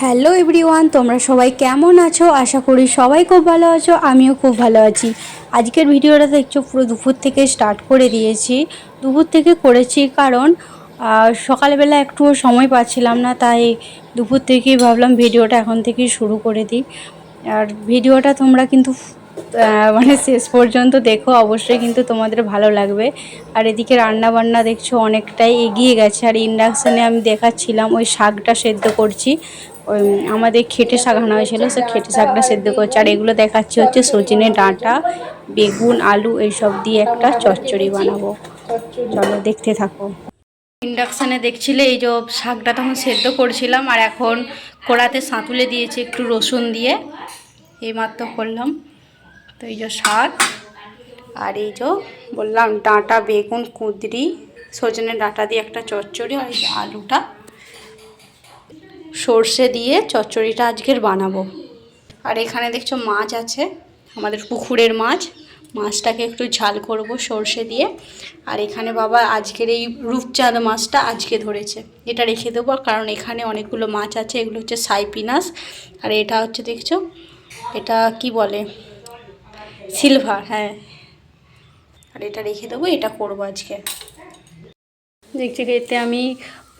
Hello everyone, তোমরা সবাই কেমন আছো? আশা করি সবাই খুব ভালো আছো, আমিও খুব ভালো আছি। আজকের ভিডিওটা দেখছ, পুরো দুপুর থেকে স্টার্ট করে দিয়েছি। দুপুর থেকে করেছি কারণ সকালবেলা একটুও সময় পাচ্ছিলাম না, তাই দুপুর থেকেই ভাবলাম ভিডিওটা এখন থেকেই শুরু করে দিই। আর ভিডিওটা তোমরা কিন্তু মানে শেষ পর্যন্ত দেখো, অবশ্যই কিন্তু তোমাদের ভালো লাগবে। আর এদিকে রান্না বান্না দেখছ, অনেকটাই এগিয়ে গেছে। আর ইন্ডাকশানে আমি দেখাচ্ছিলাম, ওই শাকটা সেদ্ধ করছি। ওই আমাদের খেটে শাক আনা হয়েছিল, সে খেটে শাকটা সেদ্ধ করছে। আর এগুলো দেখাচ্ছি হচ্ছে সজনে ডাঁটা, বেগুন, আলু, এইসব দিয়ে একটা চচ্চড়ি বানাবো। চলো দেখতে থাকো। ইন্ডাকশানে দেখছিলে এই যে শাকটা তখন সেদ্ধ করছিলাম, আর এখন কড়াতে সাঁতুলে দিয়েছি একটু রসুন দিয়ে। এইমাত্র করলাম। তো এই যে শাক, আর এই যে বললাম ডাঁটা, বেগুন, কুঁদরি, সজনে ডাঁটা দিয়ে একটা চচ্চড়ি, আর এই যে আলুটা। সর্ষে দিয়ে চচ্চড়িটা আজকের বানাবো। আর এখানে দেখছ মাছ আছে, আমাদের পুকুরের মাছ। মাছটাকে একটু ঝাল করব সর্ষে দিয়ে। আর এখানে বাবা আজকের এই রূপচাঁদ মাছটা আজকে ধরেছে। এটা রেখে দেবো, কারণ এখানে অনেকগুলো মাছ আছে, এগুলো হচ্ছে সাইপিনাস আর এটা হচ্ছে দেখছ, এটা কি বলে? সিলভার হ্যাঁ। আর এটা রেখে দেবো, এটা করব আজকে। দেখছি এতে আমি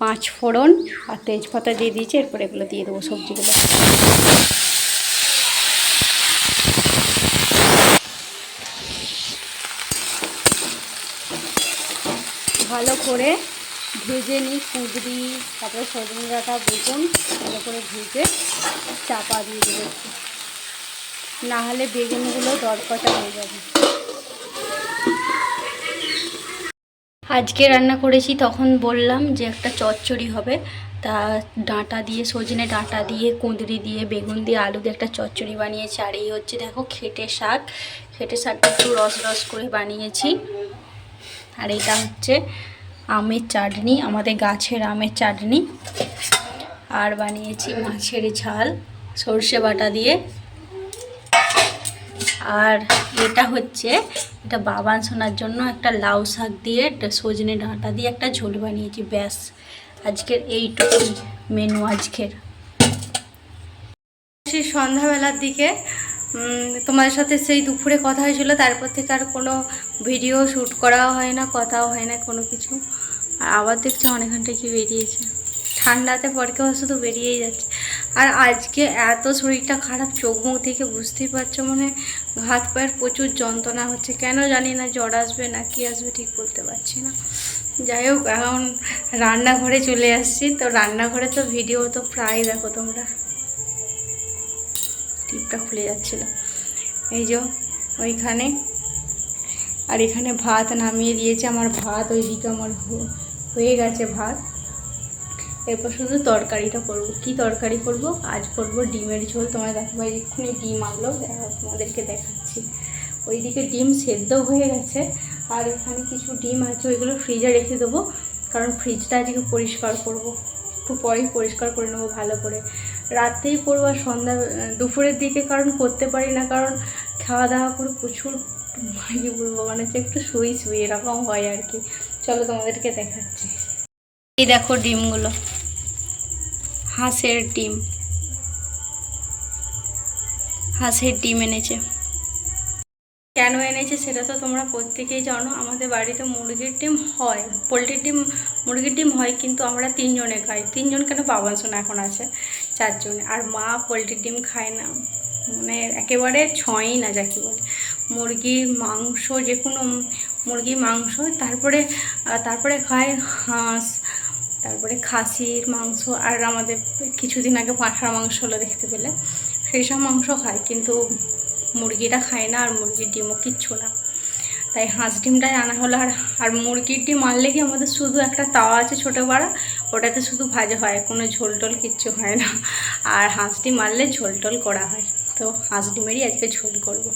পাঁচ ফোড়ন আর তেজপাতা দিয়ে দিয়েছি, এরপর এগুলো দিয়ে দেবো সবজিগুলো ভালো করে ভেজে নিই কুঁদরি, তারপরে সজনে ডাঁটা বেগুন, ভালো করে ভেজে চাপা দিয়ে দেবো। না হলে বেগুনগুলো দরকটা হয়ে যাবে আজকে রান্না করেছি, তখন বললাম যে একটা চচ্চড়ি হবে। তা ডাঁটা দিয়ে, সজনে ডাঁটা দিয়ে, কুঁদরি দিয়ে, বেগুন দিয়ে, আলু দিয়ে একটা চচ্চড়ি বানিয়েছি। আর এই হচ্ছে দেখো খেটে শাক। খেটে শাকটা একটু রস রস করে বানিয়েছি। আর এটা হচ্ছে আমের চাটনি, আমাদের গাছের আমের চাটনি। আর বানিয়েছি মাছের ঝাল, সর্ষে বাটা দিয়ে। আর এটা হচ্ছে এটা বাবান শোনার জন্য একটা লাউ শাক দিয়ে সজনে ডাঁটা দিয়ে একটা ঝোল বানিয়েছি ব্যাস। আজকের এইটুকুই মেনু আজকের। সেই সন্ধ্যাবেলার দিকে। উম, তোমাদের সাথে সেই দুপুরে কথা হয়েছিল তারপর থেকে আর কোনো ভিডিও শ্যুট করাও হয় না কথাও হয় না কোনো কিছু। আর আবার দেখছি অনেকখানটা কি বেরিয়েছে। ঠান্ডাতে পরকেও শুধু বেরিয়েই যাচ্ছে। আর আজকে এত শরীরটা খারাপ, চোখ মুখ দেখে বুঝতেই পারছ মানে হাত পায়ের প্রচুর যন্ত্রণা হচ্ছে। কেন জানি না, জ্বর আসবে না কি আসবে ঠিক বলতে পারছি না। যাই হোক, এখন রান্নাঘরে চলে আসছি। তো রান্নাঘরে তো ভিডিও তো প্রায় দেখো তোমরা। টিপটা খুলে যাচ্ছিল। এই যে ওইখানে। আর এখানে ভাত নামিয়ে দিয়েছে। আমার ভাত, ওইদিকে আমার হয়ে গেছে ভাত। এরপর শুধু তরকারিটা করব। কি তরকারি করব? আজ করব ডিমের ঝোল। তোমার ভাই এক্ষুনি ডিম আনলো তোমাদেরকে দেখাচ্ছি। ওইদিকে ডিম সেদ্ধ হয়ে গেছে। আর এখানে কিছু ডিম আছে, ওইগুলো ফ্রিজে রেখে দেবো। কারণ ফ্রিজটা আজকে পরিষ্কার করব। একটু পরেই পরিষ্কার করে নেব ভালো করে। রাতেই করব আর সন্ধ্যা, দুপুরের দিকে কারণ করতে পারি না, কারণ খাওয়া দাওয়া করে প্রচুর কি বলব মানে হচ্ছে একটু শুই শুই, এরকম হয় আর কি। চলো তোমাদেরকে দেখাচ্ছি। এই দেখো ডিমগুলো। হাঁসের ডিম। হাঁসের ডিম এনেছে। কেন এনেছে সেটা তো তোমরা প্রত্যেকেই জানো। আমাদের বাড়িতে মুরগির ডিম হয়, পোলট্রির ডিম, মুরগির ডিম হয় কিন্তু আমরা তিনজনে খাই। তিনজন কেন বাবান সোনা এখন আছে? চারজনে। আর মা পোলট্রির ডিম খায় না। মানে একেবারে ছয়ই না যাকে বলে। মুরগির মাংস যে কোনো মুরগির মাংস, তারপরে তারপরে খায় হাঁস। খাসির মাংস আর আমাদের কিছুদিন আগে পাঁঠার মাংস হলো দেখতে পেলে। সেই সব মাংস খায়, কিন্তু মুরগিটা খায় না আর মুরগির ডিমও কিচ্ছু না। তাই হাঁস ডিমটাই আনা হলো আর আর মুরগির ডিম আনলে কি আমাদের শুধু একটা তাওয়া আছে ছোটো বাড়া ওটাতে শুধু ভাজা হয়, কোনো ঝোল টোল কিচ্ছু হয় না। আর হাঁস ডিম আনলে ঝোল টোল করা হয়। তো হাঁস ডিমেরই আজকে ঝোল করব।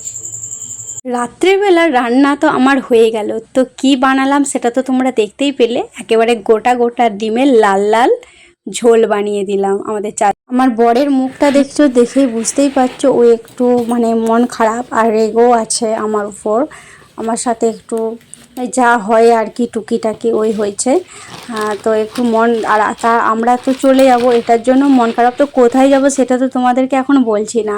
রাত্রেবেলা রান্না তো আমার হয়ে গেল। তো কি বানালাম সেটা তো তোমরা দেখতেই পেলে। একেবারে গোটা গোটা ডিমের লাল লাল ঝোল বানিয়ে দিলাম আমাদের চা আমার বরের মুখটা দেখছ দেখেই বুঝতেই পারছ, ও একটু মানে মন খারাপ, আর রেগও আছে আমার উপর। আমার সাথে একটু যা হয় আর কি টুকিটাকি ওই হয়েছে। তো একটু মন আর তা আমরা তো চলে যাব এটার জন্য মন খারাপ। তো কোথায় যাব সেটা তো তোমাদেরকে এখন বলছি না।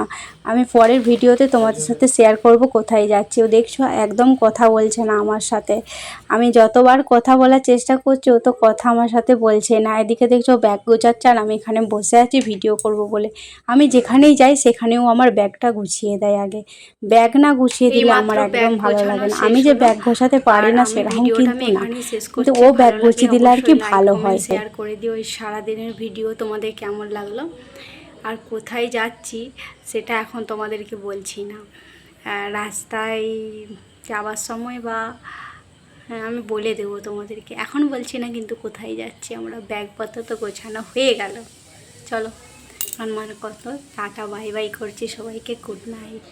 আমি পরের ভিডিওতে তোমাদের সাথে শেয়ার করব কোথায় যাচ্ছি। ও দেখছ একদম কথা বলছে না আমার সাথে। আমি যতবার কথা বলার চেষ্টা করছি ও তো কথা আমার সাথে বলছে না। এদিকে দেখছ ব্যাগ গোছাচ্ছে আর আমি এখানে বসে আছি ভিডিও করব বলে। আমি যেখানেই যাই সেখানেও আমার ব্যাগটা গুছিয়ে দেয় আগে। ব্যাগ না গুছিয়ে দিলে আমার একদম ভালো লাগে না। আমি যে ব্যাগ গোছাতে পারি আর না সেরকম কিন্তু না। কিন্তু ও ব্যাগ গুছিয়ে দিলে আর কি ভালো হয়। শেয়ার করে দিও ওই সারাদিনের ভিডিও তোমাদের কেমন লাগল। আর কোথায় যাচ্ছি সেটা এখন তোমাদেরকে বলছি না। রাস্তায় যাওয়ার সময় বা হ্যাঁ, আমি বলে দেবো তোমাদেরকে। এখন বলছি না কিন্তু কোথায় যাচ্ছি আমরা ব্যাগপত্র তো গোছানো হয়ে গেল। চলো আমার কত টাটা বাই বাই করছি সবাইকে। Good night